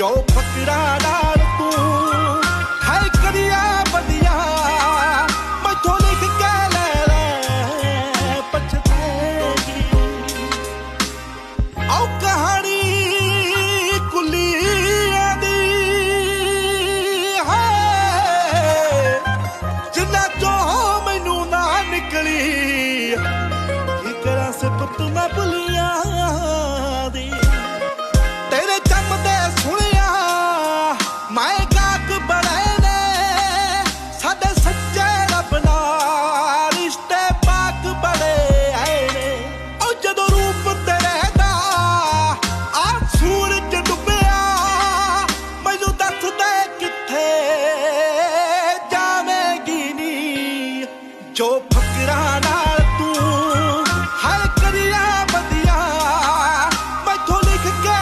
ਚੋ ਫਕਰਾ ਡਾਲ ਤੂੰ ਹੈ ਕਰਿਆ ਬਦਿਆ ਮੈਥੋਂ ਲਿਖ ਕੇ ਲੈ ਲੈ ਪਛਤੇਗੀ ਆਉ ਕਹਾਣੀ ਕੁਲੀਆਂ ਦੀ ਹੈ ਜਿੰਨਾ ਚੋ ਮੈਨੂੰ ਨਾ ਨਿਕਲੀ ਕੀ ਕਰਾਂ ਸਿਫਤ ਨਾ ਭੁਲੀਆਂ जो फकरा नारा